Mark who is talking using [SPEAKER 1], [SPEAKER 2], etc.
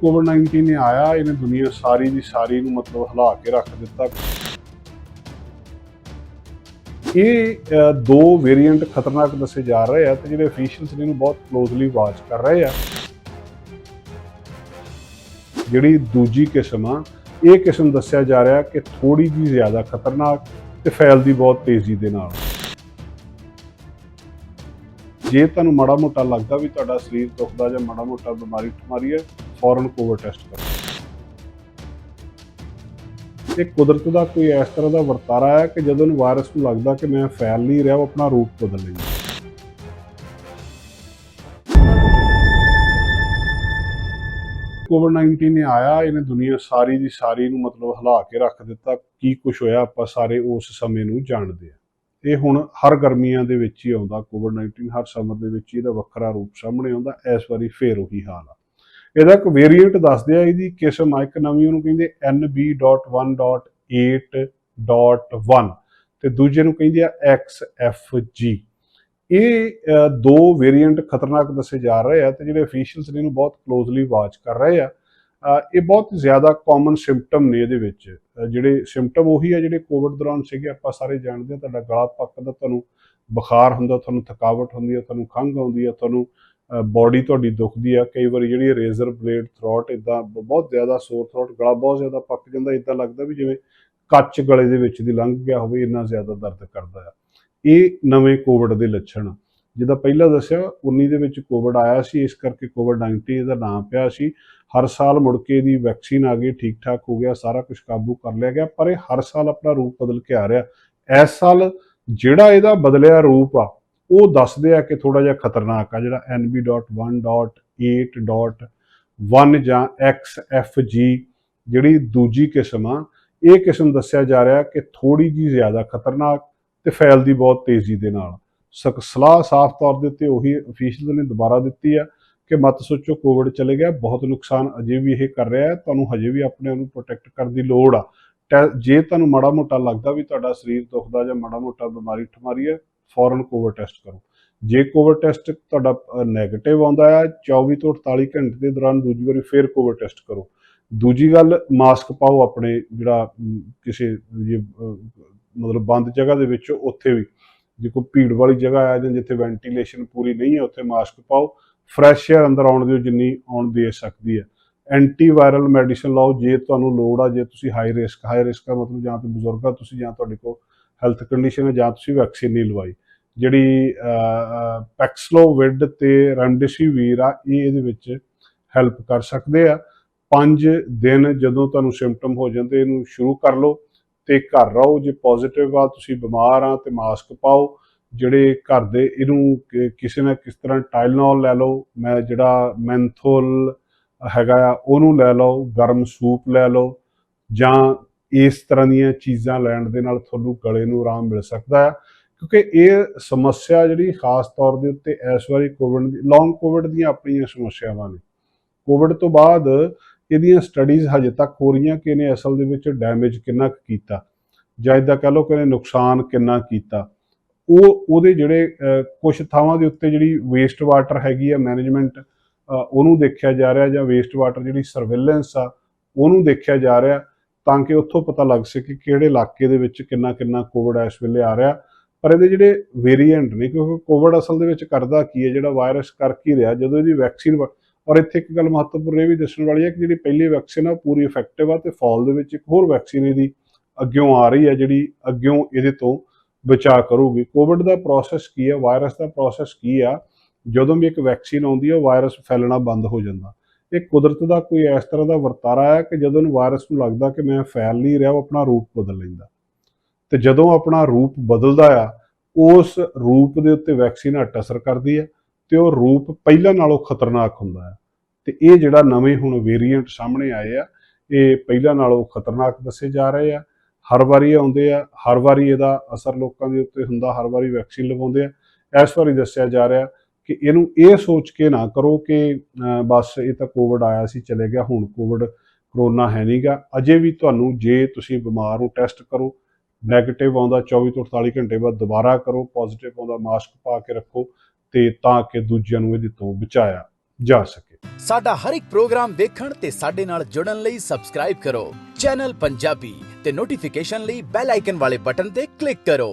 [SPEAKER 1] Covid 19 ਨੇ ਆਇਆ, ਇਹਨੇ ਦੁਨੀਆ ਸਾਰੀ ਦੀ ਸਾਰੀ ਨੂੰ ਮਤਲਬ ਹਿਲਾ ਕੇ ਰੱਖ ਦਿੱਤਾ। ਇਹ ਦੋ ਵੇਰੀਐਂਟ ਖਤਰਨਾਕ ਦੱਸੇ ਜਾ ਰਹੇ ਆ ਤੇ ਜਿਹੜੇ ਅਫੀਸ਼ੀਅਲਸ ਨੇ ਇਹਨੂੰ ਬਹੁਤ ਕਲੋਜ਼ਲੀ ਵਾਚ ਕਰ ਰਹੇ ਆ। ਜਿਹੜੀ ਦੂਜੀ ਕਿਸਮ ਆ, ਇਹ ਕਿਸਮ ਦੱਸਿਆ ਜਾ ਰਿਹਾ ਕਿ ਥੋੜੀ ਜੀ ਜ਼ਿਆਦਾ ਖਤਰਨਾਕ ਤੇ ਫੈਲਦੀ ਬਹੁਤ ਤੇਜ਼ੀ ਦੇ ਨਾਲ। ਜੇ ਤੁਹਾਨੂੰ ਮਾੜਾ ਮੋਟਾ ਲੱਗਦਾ ਵੀ ਤੁਹਾਡਾ ਸਰੀਰ ਦੁਖਦਾ ਜਾਂ ਮਾੜਾ ਮੋਟਾ ਬਿਮਾਰੀ ਠਮਾਰੀ ਹੈ ਫੌਰਨ ਕੋਵਿਡ ਟੈਸਟ ਕਰੋ। ਇਹ ਕੁਦਰਤ ਦਾ ਕੋਈ ਇਸ ਤਰ੍ਹਾਂ ਦਾ ਵਰਤਾਰਾ ਹੈ ਕਿ ਜਦੋਂ ਨੂੰ ਵਾਇਰਸ ਨੂੰ ਲੱਗਦਾ ਕਿ ਮੈਂ ਫੈਲ ਨਹੀਂ ਰਿਹਾ, ਉਹ ਆਪਣਾ ਰੂਪ ਬਦਲ ਲੈਂਦਾ ਕੋਵਿਡ 19 ਨੇ ਆਇਆ, ਇਹਨੇ ਦੁਨੀਆ ਸਾਰੀ ਦੀ ਸਾਰੀ ਨੂੰ ਮਤਲਬ ਹਿਲਾ ਕੇ ਰੱਖ ਦਿੱਤਾ। ਕੀ ਕੁਝ ਹੋਇਆ, ਆਪਾਂ ਸਾਰੇ ਉਸ ਸਮੇਂ ਨੂੰ ਜਾਣਦੇ ਆ ਇਹ ਹੁਣ ਹਰ ਗਰਮੀਆਂ ਦੇ ਵਿੱਚ ਹੀ ਆਉਂਦਾ ਕੋਵਿਡ 19 ਹਰ ਸਮਰ ਦੇ ਵਿੱਚ ਹੀ ਇਹਦਾ ਵੱਖਰਾ ਰੂਪ ਸਾਹਮਣੇ ਆਉਂਦਾ। ਇਸ ਵਾਰੀ ਫੇਰ ਉਹੀ ਹਾਲ ਆ। ਇਹਦਾ ਇੱਕ ਵੇਰੀਐਂਟ ਦੱਸਦੇ ਆ ਇਹਦੀ ਕਿਸਮ ਆ ਇੱਕ ਨਵੀਂ ਉਹਨੂੰ ਕਹਿੰਦੇ NB.1.8.1 ਤੇ ਦੂਜੇ ਨੂੰ ਕਹਿੰਦੇ ਆ XFG ਇਹ ਦੋ ਵੇਰੀਐਂਟ ਖਤਰਨਾਕ ਦੱਸੇ ਜਾ ਰਹੇ ਆ ਤੇ ਜਿਹੜੇ ਅਫੀਸ਼ੀਅਲਸ ਨੇ ਇਹਨੂੰ ਬਹੁਤ ਕਲੋਜ਼ਲੀ ਵਾਚ ਕਰ ਰਹੇ ਆ। ਇਹ ਬਹੁਤ ਜ਼ਿਆਦਾ ਕਾਮਨ ਸਿੰਪਟਮ ਨੇ ਇਹਦੇ ਵਿੱਚ। ਜਿਹੜੇ ਸਿੰਪਟਮ ਉਹੀ ਆ ਜਿਹੜੇ ਕੋਵਿਡ ਦੌਰਾਨ ਸੀਗੇ, ਆਪਾਂ ਸਾਰੇ ਜਾਣਦੇ ਆ, ਤੁਹਾਡਾ ਗਲਾ ਪੱਕਦਾ, ਤੁਹਾਨੂੰ ਬੁਖਾਰ ਹੁੰਦਾ, ਤੁਹਾਨੂੰ ਥਕਾਵਟ ਹੁੰਦੀ ਆ, ਤੁਹਾਨੂੰ ਖੰਘ ਆਉਂਦੀ ਆ, ਤੁਹਾਨੂੰ ਬਾਡੀ ਤੁਹਾਡੀ ਦੁਖਦੀ ਆ। ਕਈ ਵਾਰੀ ਜਿਹੜੀ ਰੇਜ਼ਰ ਬਲੇਡ ਥਰੋਟ ਇਦਾਂ ਬਹੁਤ ਜ਼ਿਆਦਾ ਸੋਰ ਥਰੋਟ ਗਲਾ ਬਹੁਤ ਜ਼ਿਆਦਾ ਪੱਕ ਜਾਂਦਾ ਇਦਾਂ ਲੱਗਦਾ ਵੀ ਜਿਵੇਂ ਕੱਚ ਗਲੇ ਦੇ ਵਿੱਚ ਦੀ ਲੰਘ ਗਿਆ ਹੋਵੇ, ਇੰਨਾ ਜ਼ਿਆਦਾ ਦਰਦ ਕਰਦਾ ਆ। ਇਹ ਨਵੇਂ ਕੋਵਿਡ ਦੇ ਲੱਛਣ ਆ। ਜਿੱਦਾਂ ਪਹਿਲਾਂ ਦੱਸਿਆ 19 ਦੇ ਵਿੱਚ ਕੋਵਿਡ ਆਇਆ ਸੀ, ਇਸ ਕਰਕੇ ਕੋਵਿਡ 19 ਇਹਦਾ ਨਾਮ ਪਿਆ ਸੀ। ਹਰ ਸਾਲ ਮੁੜ ਕੇ ਇਹਦੀ ਵੈਕਸੀਨ ਆ ਗਈ ਠੀਕ ਠਾਕ ਹੋ ਗਿਆ, ਸਾਰਾ ਕੁਝ ਕਾਬੂ ਕਰ ਲਿਆ ਗਿਆ, ਪਰ ਇਹ ਹਰ ਸਾਲ ਆਪਣਾ ਰੂਪ ਬਦਲ ਕੇ ਆ ਰਿਹਾ। ਇਸ ਸਾਲ ਜਿਹੜਾ ਇਹਦਾ ਬਦਲਿਆ ਰੂਪ ਆ ਉਹ ਦੱਸਦੇ ਆ ਕਿ ਥੋੜਾ ਜਿਹਾ ਖਤਰਨਾਕ ਆ ਜਿਹੜਾ NB.1.8.1 ਜਾਂ XFG ਜਿਹੜੀ ਦੂਜੀ ਕਿਸਮ ਆ, ਇਹ ਕਿਸਮ ਦੱਸਿਆ ਜਾ ਰਿਹਾ ਕਿ ਥੋੜੀ ਜੀ ਜ਼ਿਆਦਾ ਖਤਰਨਾਕ ਤੇ ਫੈਲਦੀ ਬਹੁਤ ਤੇਜ਼ੀ ਦੇ ਨਾਲ। ਸਕ- ਸਲਾਹ ਸਾਫ਼ ਤੌਰ ਦੇ ਉੱਤੇ ਉਹੀ ਅਫੀਸ਼ੀਅਲ ਨੇ ਦੁਬਾਰਾ ਦਿੱਤੀ ਆ ਕਿ ਮਤ ਸੋਚੋ ਕੋਵਿਡ ਚਲੇ ਗਿਆ, ਬਹੁਤ ਨੁਕਸਾਨ ਅਜੇ ਵੀ ਇਹ ਕਰ ਰਿਹਾ ਹੈ ਤੁਹਾਨੂੰ ਹਜੇ ਵੀ ਆਪਣੇ ਆਪ ਨੂੰ ਪ੍ਰੋਟੈਕਟ ਕਰਨ ਦੀ ਲੋੜ ਆ। ਟੈ- ਜੇ ਤੁਹਾਨੂੰ ਮਾੜਾ ਮੋਟਾ ਲੱਗਦਾ ਵੀ ਤੁਹਾਡਾ ਸਰੀਰ ਦੁਖਦਾ ਜਾਂ ਮਾੜਾ ਮੋਟਾ ਬਿਮਾਰੀ ਠਮਾਰੀ ਹੈ ਫੌਰਨ ਕੋਵਿਡ ਟੈਸਟ ਕਰੋ। ਜੇ ਕੋਵਿਡ ਟੈਸਟ ਤੁਹਾਡਾ ਨੈਗੇਟਿਵ ਆਉਂਦਾ ਹੈ 24 ਤੋਂ 48 ਘੰਟੇ ਦੇ ਦੌਰਾਨ ਦੂਜੀ ਵਾਰੀ ਫੇਰ ਕੋਵਿਡ ਟੈਸਟ ਕਰੋ। ਦੂਜੀ ਗੱਲ ਮਾਸਕ ਪਾਓ ਆਪਣੇ ਜਿਹੜਾ ਕਿਸੇ ਜੇ, ਮਤਲਬ ਬੰਦ ਜਗ੍ਹਾ ਦੇ ਵਿੱਚ ਉੱਥੇ ਵੀ। ਜੇ ਕੋਈ ਭੀੜ ਵਾਲੀ ਜਗ੍ਹਾ ਆ ਜਾਂ ਜਿੱਥੇ ਵੈਂਟੀਲੇਸ਼ਨ ਪੂਰੀ ਨਹੀਂ ਹੈ ਉੱਥੇ ਮਾਸਕ ਪਾਓ। ਫਰੈਸ਼ ਏਅਰ ਅੰਦਰ ਆਉਣ ਦਿਓ ਜਿੰਨੀ ਆਉਣ ਦੇ ਸਕਦੀ ਹੈ। ਐਂਟੀਵਾਇਰਲ ਮੈਡੀਸਨ ਲਓ ਜੇ ਤੁਹਾਨੂੰ ਲੋੜ ਆ ਜੇ ਤੁਸੀਂ ਹਾਈ ਰਿਸਕ ਹਾਈ ਰਿਸਕ ਦਾ ਮਤਲਬ ਜਾਂ ਤੇ ਬਜ਼ੁਰਗ ਆ ਤੁਸੀਂ ਜਾਂ ਤੁਹਾਡੇ ਕੋਲ ਹੈਲਥ ਕੰਡੀਸ਼ਨ ਹੈ, ਜਾਂ ਤੁਸੀਂ ਵੈਕਸੀਨ ਨਹੀਂ ਲਵਾਈ। ਜਿਹੜੀ ਪੈਕਸਲੋਵਿਡ ਤੇ ਰੈਮਡੇਸੀਵੀਰ ਆ, ਇਹ ਇਹਦੇ ਵਿੱਚ ਹੈਲਪ ਕਰ ਸਕਦੇ ਆ। 5 ਦਿਨ ਜਦੋਂ ਤੁਹਾਨੂੰ ਸਿੰਪਟਮ ਹੋ ਜਾਂਦੇ, ਇਹਨੂੰ ਸ਼ੁਰੂ ਕਰ ਲਓ ਤੇ ਘਰ ਰਹੋ। ਜੇ ਪੋਜ਼ਿਟਿਵ ਆ, ਤੁਸੀਂ ਬਿਮਾਰ ਆ, ਤੇ ਮਾਸਕ ਪਾਓ। ਜਿਹੜੇ ਘਰ ਦੇ, ਇਹਨੂੰ ਕਿਸੇ ਨਾ ਕਿਸ ਤਰ੍ਹਾਂ ਟਾਈਲਨੋਲ ਲੈ ਲਓ। ਮੈਂ ਜਿਹੜਾ ਮੈਂਥੋਲ ਹੈਗਾ ਆ, ਉਹਨੂੰ ਲੈ ਲਓ। ਗਰਮ ਸੂਪ ਲੈ ਲਓ। ਜਾਂ ਇਸ ਤਰ੍ਹਾਂ ਦੀਆਂ ਚੀਜ਼ਾਂ ਲੈਣ ਦੇ ਨਾਲ ਤੁਹਾਨੂੰ ਗਲੇ ਨੂੰ ਆਰਾਮ ਮਿਲ ਸਕਦਾ ਹੈ। ਕਿਉਂਕਿ ਇਹ ਸਮੱਸਿਆ ਜਿਹੜੀ ਖਾਸ ਤੌਰ ਦੇ ਉੱਤੇ ਇਸ ਵਾਰੀ ਕੋਵਿਡ ਦੀ ਲੌਂਗ ਕੋਵਿਡ ਦੀਆਂ ਆਪਣੀਆਂ ਸਮੱਸਿਆਵਾਂ ਨੇ। ਕੋਵਿਡ ਤੋਂ ਬਾਅਦ ਇਹਦੀਆਂ ਸਟੱਡੀਜ਼ ਹਜੇ ਤੱਕ ਹੋ ਰਹੀਆਂ ਕਿ ਇਹਨੇ ਅਸਲ ਦੇ ਵਿੱਚ ਡੈਮੇਜ ਕਿੰਨਾ ਕੁ ਕੀਤਾ। ਜਾਂ ਇਦਾਂ ਕਹ ਲਓ ਕਿ ਇਹਨੇ ਨੁਕਸਾਨ ਕਿੰਨਾ ਕੀਤਾ। ਉਹ, ਉਹਦੇ ਜਿਹੜੇ ਕੁਝ ਥਾਵਾਂ ਦੇ ਉੱਤੇ ਜਿਹੜੀ ਵੇਸਟ ਵਾਟਰ ਹੈਗੀ ਆ ਮੈਨੇਜਮੈਂਟ ਉਹਨੂੰ ਦੇਖਿਆ ਜਾ ਰਿਹਾ ਜਾਂ ਵੇਸਟ ਵਾਟਰ ਜਿਹੜੀ ਸਰਵੇਲੈਂਸ ਆ, ਉਹਨੂੰ ਦੇਖਿਆ ਜਾ ਰਿਹਾ। ਤਾਂ ਕਿ ਉੱਥੋਂ ਪਤਾ ਲੱਗ ਸਕੇ ਕਿ ਕਿਹੜੇ ਇਲਾਕੇ ਦੇ ਵਿੱਚ ਕਿੰਨਾ ਕਿੰਨਾ ਕੋਵਿਡ ਇਸ ਵੇਲੇ ਆ ਰਿਹਾ। ਪਰ ਇਹਦੇ ਜਿਹੜੇ ਵੇਰੀਐਂਟ ਨੇ, ਕਿਉਂਕਿ ਕੋਵਿਡ ਅਸਲ ਦੇ ਵਿੱਚ ਕਰਦਾ ਕੀ ਹੈ, ਜਿਹੜਾ ਵਾਇਰਸ ਕਰ ਕੀ ਰਿਹਾ, ਜਦੋਂ ਇਹਦੀ ਵੈਕਸੀਨ ਔਰ ਇੱਥੇ ਇੱਕ ਗੱਲ ਮਹੱਤਵਪੂਰਨ ਇਹ ਵੀ ਦੱਸਣ ਵਾਲੀ ਹੈ ਕਿ ਜਿਹੜੀ ਪਹਿਲੀ ਵੈਕਸੀਨ ਆ, ਉਹ ਪੂਰੀ ਇਫੈਕਟਿਵ ਆ ਤੇ ਫਾਲ ਦੇ ਵਿੱਚ ਇੱਕ ਹੋਰ ਵੈਕਸੀਨ ਇਹਦੀ ਅੱਗਿਓਂ ਆ ਰਹੀ ਹੈ, ਜਿਹੜੀ ਅੱਗਿਓਂ ਇਹਦੇ ਤੋਂ ਬਚਾਅ ਕਰੂਗੀ। ਕੋਵਿਡ ਦਾ ਪ੍ਰੋਸੈਸ ਕੀ ਹੈ ਵਾਇਰਸ ਦਾ ਪ੍ਰੋਸੈਸ ਕੀ ਆ, ਜਦੋਂ ਵੀ ਇੱਕ ਵੈਕਸੀਨ ਆਉਂਦੀ ਹੈ ਵਾਇਰਸ ਫੈਲਣਾ ਬੰਦ ਹੋ ਜਾਂਦਾ। ਇਹ ਕੁਦਰਤ ਦਾ ਕੋਈ ਇਸ ਤਰ੍ਹਾਂ ਦਾ ਵਰਤਾਰਾ ਹੈ ਕਿ ਜਦੋਂ ਵਾਇਰਸ ਨੂੰ ਲੱਗਦਾ ਕਿ ਮੈਂ ਫੈਲ ਨਹੀਂ ਰਿਹਾ, ਉਹ ਆਪਣਾ ਰੂਪ ਬਦਲ ਲੈਂਦਾ। ਤੇ ਜਦੋਂ ਆਪਣਾ ਰੂਪ ਬਦਲਦਾ ਆ, ਉਸ ਰੂਪ ਦੇ ਉੱਤੇ ਵੈਕਸੀਨ ਹੱਟ ਅਸਰ ਕਰਦੀ ਹੈ ਤੇ ਉਹ ਰੂਪ ਪਹਿਲਾਂ ਨਾਲੋਂ ਖਤਰਨਾਕ ਹੁੰਦਾ ਹੈ ਤੇ ਇਹ ਜਿਹੜਾ ਨਵੇਂ ਹੁਣ ਵੇਰੀਐਂਟ ਸਾਹਮਣੇ ਆਏ ਆ, ਇਹ ਪਹਿਲਾਂ ਨਾਲੋਂ ਖਤਰਨਾਕ ਦੱਸੇ ਜਾ ਰਹੇ ਆ। ਹਰ ਵਾਰੀ ਆਉਂਦੇ ਆ, ਹਰ ਵਾਰੀ ਇਹਦਾ ਅਸਰ ਲੋਕਾਂ ਦੇ ਉੱਤੇ ਹੁੰਦਾ, ਹਰ ਵਾਰੀ ਵੈਕਸੀਨ ਲਵਾਉਂਦੇ ਆ। ਇਸ ਵਾਰੀ ਦੱਸਿਆ ਜਾ ਰਿਹਾ ਕਿ ਇਹਨੂੰ ਇਹ ਸੋਚ ਕੇ ਨਾ ਕਰੋ ਕਿ ਬਸ ਇਹ ਤਾਂ ਕੋਵਿਡ ਆਇਆ ਸੀ, ਚਲੇ ਗਿਆ, ਹੁਣ ਕੋਵਿਡ ਕਰੋਨਾ ਹੈ ਨਹੀਂਗਾ ਅਜੇ ਵੀ ਤੁਹਾਨੂੰ ਜੇ ਤੁਸੀਂ ਬਿਮਾਰ ਹੋ ਟੈਸਟ ਕਰੋ ਨੈਗੇਟਿਵ ਆਉਂਦਾ 24 ਤੋਂ 48 ਘੰਟੇ ਬਾਅਦ ਦੁਬਾਰਾ ਕਰੋ ਪੋਜ਼ਿਟਿਵ ਆਉਂਦਾ ਮਾਸਕ ਪਾ ਕੇ ਰੱਖੋ ਤੇ ਤਾਂ ਕਿ ਦੂਜਿਆਂ ਨੂੰ ਇਹਦੇ ਤੋਂ ਬਚਾਇਆ ਜਾ ਸਕੇ।
[SPEAKER 2] ਸਾਡਾ ਹਰ ਇੱਕ ਪ੍ਰੋਗਰਾਮ ਦੇਖਣ ਤੇ ਸਾਡੇ ਨਾਲ ਜੁੜਨ ਲਈ ਸਬਸਕ੍ਰਾਈਬ ਕਰੋ। ਚੈਨਲ ਪੰਜਾਬੀ ਤੇ ਨੋਟੀਫਿਕੇਸ਼ਨ ਲਈ ਬੈਲ ਆਈਕਨ ਵਾਲੇ ਬਟਨ ਤੇ ਕਲਿੱਕ ਕਰੋ।